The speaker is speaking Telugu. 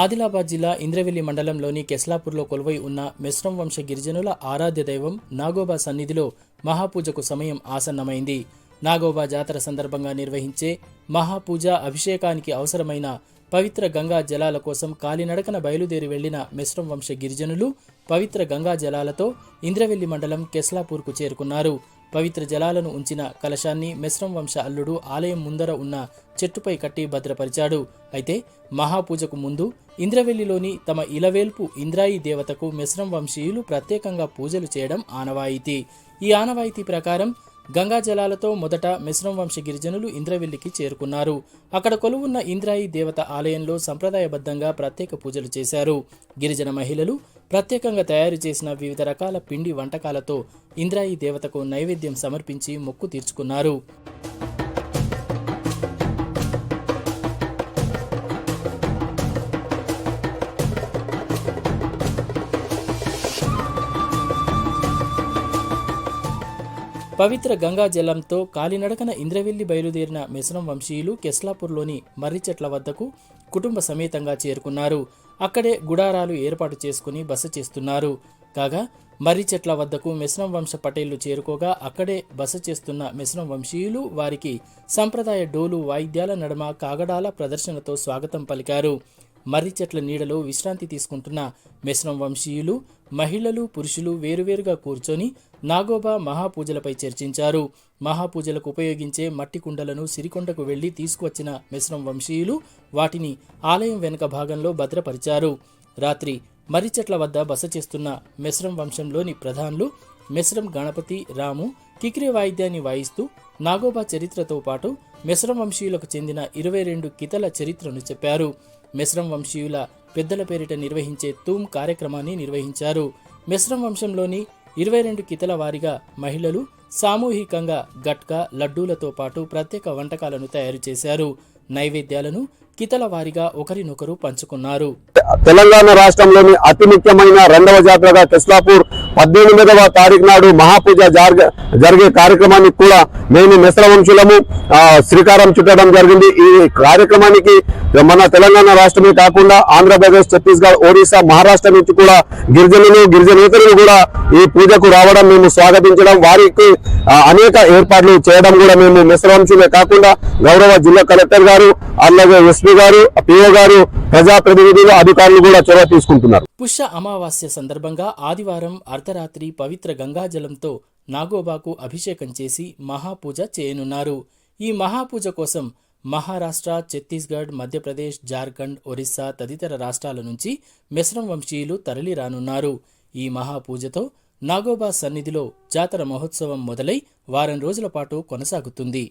ఆదిలాబాద్ జిల్లా ఇంద్రవెల్లి మండలంలోని కెస్లాపూర్లో కొలువై ఉన్న మిశ్రం వంశ గిరిజనుల ఆరాధ్య దైవం నాగోబా సన్నిధిలో మహాపూజకు సమయం ఆసన్నమైంది. నాగోబా జాతర సందర్భంగా నిర్వహించే మహాపూజ అభిషేకానికి అవసరమైన పవిత్ర గంగా జలాల కోసం కాలినడకన బయలుదేరి వెళ్ళిన మిశ్రం వంశ గిరిజనులు పవిత్ర గంగా జలాలతో ఇంద్రవెల్లి మండలం కెస్లాపూర్కు చేరుకున్నారు. పవిత్ర జలాలను ఉంచిన కలశాన్ని మిశ్రం వంశ అల్లుడు ఆలయం ముందర ఉన్న చెట్టుపై కట్టి భద్రపరిచాడు. అయితే మహాపూజకు ముందు ఇంద్రవెల్లిలోని తమ ఇలవేల్పు ఇంద్రాయి దేవతకు మిశ్రం వంశీయులు ప్రత్యేకంగా పూజలు చేయడం ఆనవాయితీ. ఈ ఆనవాయితీ ప్రకారం గంగా జలాలతో మొదట మిశ్రం వంశ గిరిజనులు ఇంద్రవెల్లికి చేరుకున్నారు. అక్కడ కొలువున్న ఇంద్రాయి దేవత ఆలయంలో సంప్రదాయబద్ధంగా ప్రత్యేక పూజలు చేశారు. గిరిజన మహిళలు ప్రత్యేకంగా తయారు చేసిన వివిధ రకాల పిండి వంటకాలతో ఇంద్రాయి దేవతకు నైవేద్యం సమర్పించి మొక్కు తీర్చుకున్నారు. పవిత్ర గంగా జలంతో కాలినడకన ఇంద్రవెల్లి బయలుదేరిన మిశ్రం వంశీయులు కెస్లాపూర్లోని మర్రి చెట్ల వద్దకు కుటుంబ సమేతంగా చేరుకున్నారు. అక్కడే గుడారాలు ఏర్పాటు చేసుకుని బస చేస్తున్నారు. కాగా మర్రి చెట్ల వద్దకు మిశ్రం వంశ పటేళ్ళు చేరుకోగా అక్కడే బస చేస్తున్న మిశ్రం వంశీయులు వారికి సంప్రదాయ డోలు వాయిద్యాల నడుమ కాగడాల ప్రదర్శనతో స్వాగతం పలికారు. మర్రి చెట్ల నీడలో విశ్రాంతి తీసుకుంటున్న మిశ్రం వంశీయులు మహిళలు పురుషులు వేరువేరుగా కూర్చొని నాగోబా మహాపూజలపై చర్చించారు. మహాపూజలకు ఉపయోగించే మట్టి కుండలను సిరికొండకు వెళ్ళి తీసుకువచ్చిన మిశ్రం వంశీయులు వాటిని ఆలయం వెనుక భాగంలో భద్రపరిచారు. రాత్రి మర్రి చెట్ల వద్ద బస చేస్తున్న మిశ్రం వంశంలోని ప్రధానులు మిశ్రం గణపతి రాము కిక్రి వాయిద్యాన్ని వాయిస్తూ నాగోబా చరిత్రతో పాటు మెస్రం వంశీయులకు చెందిన ఇరవై రెండు కితల చరిత్రను చెప్పారు. మిశ్రం వంశీయుల పెద్దల పేరిట నిర్వహించే తూమ్ కార్యక్రమాన్ని నిర్వహించారు. మిశ్రం వంశంలోని ఇరవై రెండు కితల వారిగా మహిళలు సామూహికంగా గట్కా లడ్డూలతో పాటు ప్రత్యేక వంటకాలను తయారు చేశారు. నైవేద్యాలను కితల వారిగా ఒకరినొకరు పంచుకున్నారు. తెలంగాణ రాష్ట్రంలోని అతి ముఖ్యమైన రెండవ జాతరగా కెస్లాపూర్ పద్దెనిమిదవ తారీఖు నాడు మహాపూజ జరగ జరిగే కార్యక్రమానికి కూడా మేము మిశ్ర వంశులము శ్రీకారం చుట్టడం జరిగింది. ఈ కార్యక్రమానికి మన తెలంగాణ రాష్ట్రమే కాకుండా ఆంధ్రప్రదేశ్ ఛత్తీస్గఢ్ ఒడిశా మహారాష్ట్ర నుంచి కూడా గిరిజనులు గిరిజనేతరులు కూడా ఈ పూజకు రావడం మేము స్వాగతించడం వారికి అనేక ఏర్పాట్లు చేయడం కూడా మేము మిశ్రవంశులే కాకుండా గౌరవ జిల్లా కలెక్టర్ గారు అలాగే ఎస్పీ గారు పిఓ గారు ప్రజాప్రతినిధులు అధికారులు కూడా చొరవ తీసుకుంటున్నారు. పుష్య అమావాస్య సందర్భంగా ఆదివారం అర్ధరాత్రి పవిత్ర గంగాజలంతో నాగోబాకు అభిషేకం చేసి మహాపూజ చేయనున్నారు. ఈ మహాపూజ కోసం మహారాష్ట్ర ఛత్తీస్గఢ్ మధ్యప్రదేశ్ జార్ఖండ్ ఒరిస్సా తదితర రాష్ట్రాల నుంచి మిశ్రం వంశీయులు తరలి రానున్నారు ఈ మహాపూజతో నాగోబా సన్నిధిలో జాతర మహోత్సవం మొదలై వారం రోజుల పాటు కొనసాగుతుంది.